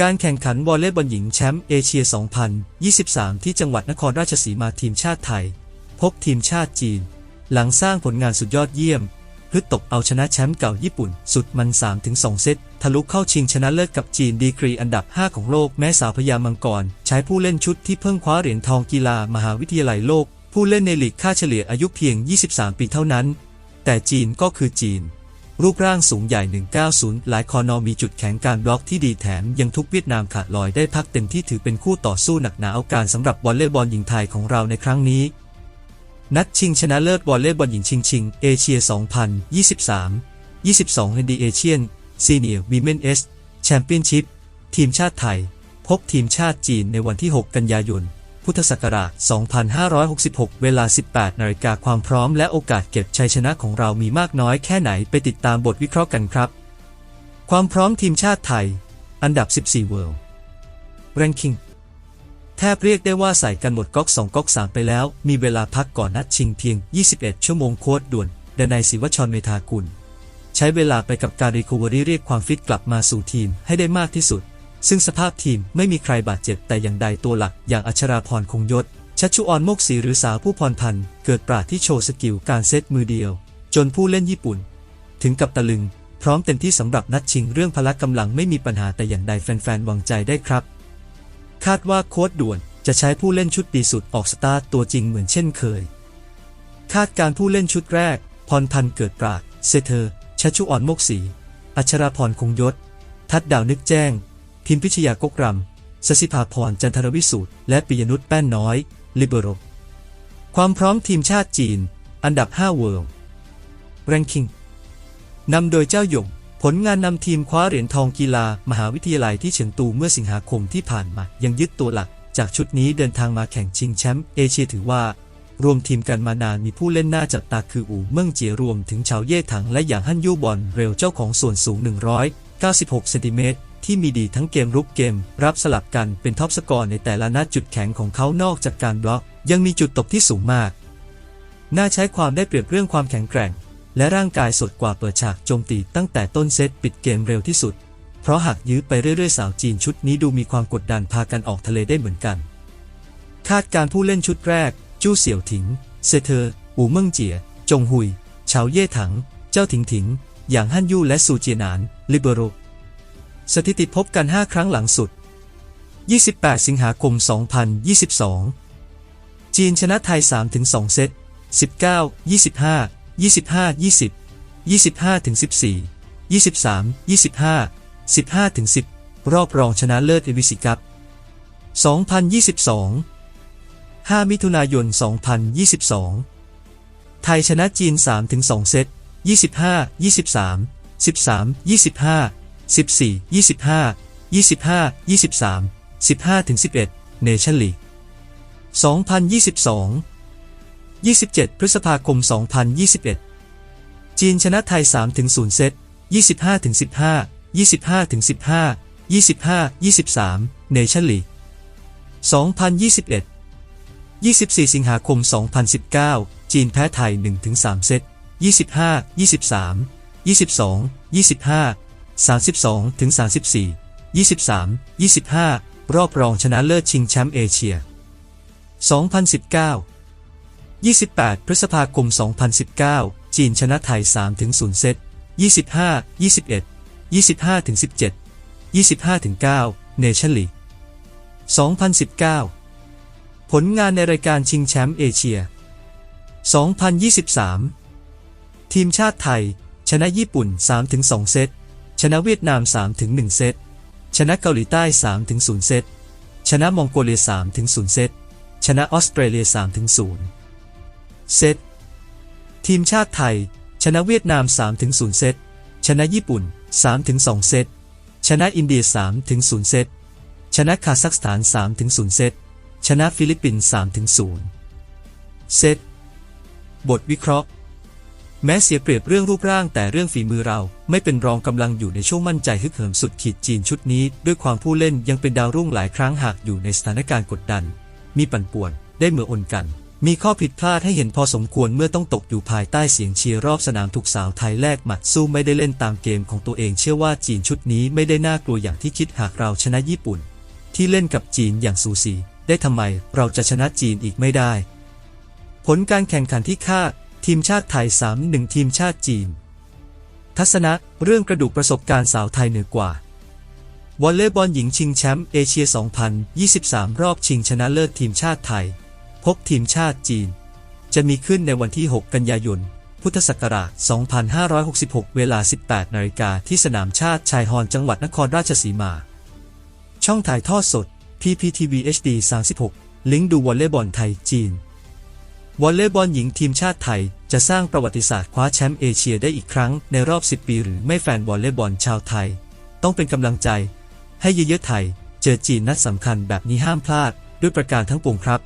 การแข่งขันวอลเลย์บอลหญิงแชมป์เอเชีย 2023 ที่จังหวัดนครราชสีมาทีมชาติไทย พบทีมชาติจีน หลังสร้างผลงานสุดยอดเยี่ยมฮึดตบเอาชนะแชมป์เก่าญี่ปุ่น สุดมัน 3-2 เซตทะลุเข้าชิงชนะเลิศกับจีนดีกรีอันดับ 5 ของโลกแม้สาวพญามังกร ใช้ผู้เล่นชุดที่เพิ่งคว้าเหรียญทองกีฬามหาวิทยาลัยโลก ผู้เล่นในลีกค่าเฉลี่ยอายุเพียง 23 ปีเท่านั้น แต่จีนก็คือจีน รูปร่างสูงใหญ่ 190 หลายคอนอมีจุดแข็งการบล็อกที่ดีแถมยังทุกเวียดนามขาดลอยได้พักเต็มที่ถือเป็นคู่ต่อสู้หนักหนาเอาการสำหรับวอลเลย์บอลหญิงไทยของเราในครั้งนี้ นัดชิงชนะเลิศวอลเลย์บอลหญิงชิงชิงเอเชีย 2023 22 n d a s i a n Senior Women S Championship ทีมชาติไทย พบทีมชาติจีนในวันที่ 6 กันยายน พุทธศักราช 2566 เวลา 18 นาฬิกาความพร้อมและโอกาสเก็บชัยชนะของเรามีมากน้อยแค่ไหนไปติดตามบทวิเคราะห์กันครับ ความพร้อมทีมชาติไทย อันดับ 14 World Ranking แทบเรียกได้ว่าใส่กันหมดก๊อก 2 ก๊อก 3 ไปแล้ว มีเวลาพักก่อนนัดชิงเพียง 21 ชั่วโมงโค้ดด่วนดนัยศิวชรเมธากุล ใช้เวลาไปกับการรีคูเวอรี่เรียกความฟิตกลับมาสู่ทีมให้ได้มากที่สุด ซึ่งสภาพทีมไม่มีใครบาดเจ็บแต่อย่างใดตัวหลักอย่างอัชราพรคงยศ ชัชชุออนโมกศรีหรือสาวผู้พรพันธ์เกิดปราดที่โชว์สกิลการเซตมือเดียว จนผู้เล่นญี่ปุ่น ถึงกับตะลึง พร้อมเต็มที่สำหรับนัดชิงเรื่องพละกำลังไม่มีปัญหาแต่อย่างใดแฟนๆวางใจได้ครับ คาดว่าโค้ดด่วนจะใช้ผู้เล่นชุดดีสุดออกสตาร์ตตัวจริงเหมือนเช่นเคย คาดการผู้เล่นชุดแรก พรพันธ์เกิดปราดเซเธอร์ชัชชุออนโมกศรีอัชราพรคงยศ ทัดดาวนึกแจ้ง พิมพิชยากกรำสสิภาพรจันทรวิสูตรและปิยนุชแป้นน้อย ลิเบโรความพร้อมทีมชาติจีน อันดับ5 World Ranking นำโดยเจ้าหยง ผลงานนำทีมคว้าเหรียญทองกีฬา มหาวิทยาลัยที่เฉิงตูเมื่อสิงหาคมที่ผ่านมา ยังยึดตัวหลัก จากชุดนี้เดินทางมาแข่งชิงแชมป์เอเชียถือว่า รวมทีมกันมานานมีผู้เล่นหน้าจับตาคืออูเมืองเจียรวมถึงชาวเย่ถังและอย่างฮั่นยู่บอลเร็วเจ้าของส่วนสูง 196 เซนติเมตร ที่มีดีทั้งเกมรุกเกม รับสลับกันเป็นท็อปสกอร์ในแต่ละนัดจุดแข็งของเขานอกจากการบล็อก ยังมีจุดตกที่สูงมาก น่าใช้ความได้เปรียบเรื่องความแข็งแกร่ง และร่างกายสดกว่าเปิดฉากโจมตีตั้งแต่ต้นเซตปิดเกมเร็วที่สุด เพราะหากยื้อไปเรื่อยๆสาวจีนชุดนี้ดูมีความกดดันพากันออกทะเลได้เหมือนกัน คาดการผู้เล่นชุดแรก จู้เสี่ยวถิง เซเธอร์อูเมิงเจีย จงหุยเฉาเย่ถัง เจ้าถิงถิง อย่างฮั่นยู่และซูเจียนาน ลิเบโร สถิติพบกัน 5 ครั้งหลังสุด 28 สิงหาคม 2022 จีนชนะไทย 3-2 เซต 19 25 25 20 25 14 23 25 15 10 รอบรองชนะเลิศเอวิสิกัป2022 5 มิถุนายน 2022 ไทยชนะจีน3-2เซต 25 23 13 25 14 25 25 23 15 11เนชั่นลีก2022 27 พฤษภาคม 2021 จีนชนะไทย3-0เซต 25 15 25 15 25 23เนชั่นลีก2021 24 สิงหาคม 2019 จีนแพ้ไทย1-3เซต 25 23 22 25 32ถึง34 23 25 รอบรองชนะเลิศชิงแชมป์เอเชีย 2019 28 พฤษภาคม 2019 จีนชนะไทย 3 ถึง 0 เซต 25 21 25 ถึง 17 25 ถึง 9 เนชั่นลีก 2019 ผลงานในรายการชิงแชมป์เอเชีย 2023 ทีมชาติไทย ชนะญี่ปุ่น 3 ถึง 2 เซต ชนะเวียดนาม 3-1 เซต ชนะเกาหลีใต้ 3-0 เซต ชนะมองโกเลีย 3-0 เซต ชนะออสเตรเลีย 3-0 เซต ทีมชาติไทย ชนะเวียดนาม 3-0 เซต ชนะญี่ปุ่น 3-2 เซต ชนะอินเดีย 3-0 เซต ชนะคาซัคสถาน 3-0 เซต ชนะฟิลิปปินส์ 3-0 เซต บทวิเคราะห์ แม้เสียเปรียบเรื่องรูปร่างแต่เรื่องฝีมือเรา ไม่เป็นรองกำลังอยู่ในช่วงมั่นใจฮึกเหิมสุดขีดจีนชุดนี้ ด้วยความผู้เล่นยังเป็นดาวรุ่งหลายครั้งหากอยู่ในสถานการณ์กดดัน มีปั่นป่วนได้เหมืออนกัน มีข้อผิดพลาดให้เห็นพอสมควรเมื่อต้องตกอยู่ภายใต้เสียงเชียร์รอบสนามถูกสาวไทยแลกหมัดสู้ไม่ได้เล่นตามเกมของตัวเองเชื่อว่าจีนชุดนี้ไม่ได้น่ากลัวอย่างที่คิดหากเราชนะญี่ปุ่น ที่เล่นกับจีนอย่างสูสี ได้ทำไมเราจะชนะจีนอีกไม่ได้ ผลการแข่งขันที่คาด ทีมชาติไทย 3-1 ทีมชาติจีน ทัศนะ เรื่องกระดูกประสบการณ์สาวไทยเหนือกว่าวอลเลย์บอลหญิงชิงแชมป์เอเชีย 2023 รอบชิงชนะเลิศทีมชาติไทย พบทีมชาติจีน จะมีขึ้นในวันที่ 6 กันยายน พุทธศักราช 2566 เวลา 18 นาฬิกาที่สนามชาติชายฮอนจังหวัดนครราชสีมา ช่องถ่ายทอดสด PPTV HD 36 ลิงก์ดูวอลเลย์บอลไทยจีน วอลเลย์บอลหญิงทีมชาติไทย จะสร้างประวัติศาสตร์คว้าแชมป์เอเชียได้อีกครั้งในรอบ 10 ปีหรือไม่แฟนวอลเลย์บอลชาวไทย ต้องเป็นกำลังใจ ให้เยอะๆไทย เจอจีนนัดสำคัญแบบนี้ห้ามพลาด ด้วยประการทั้งปวงครับ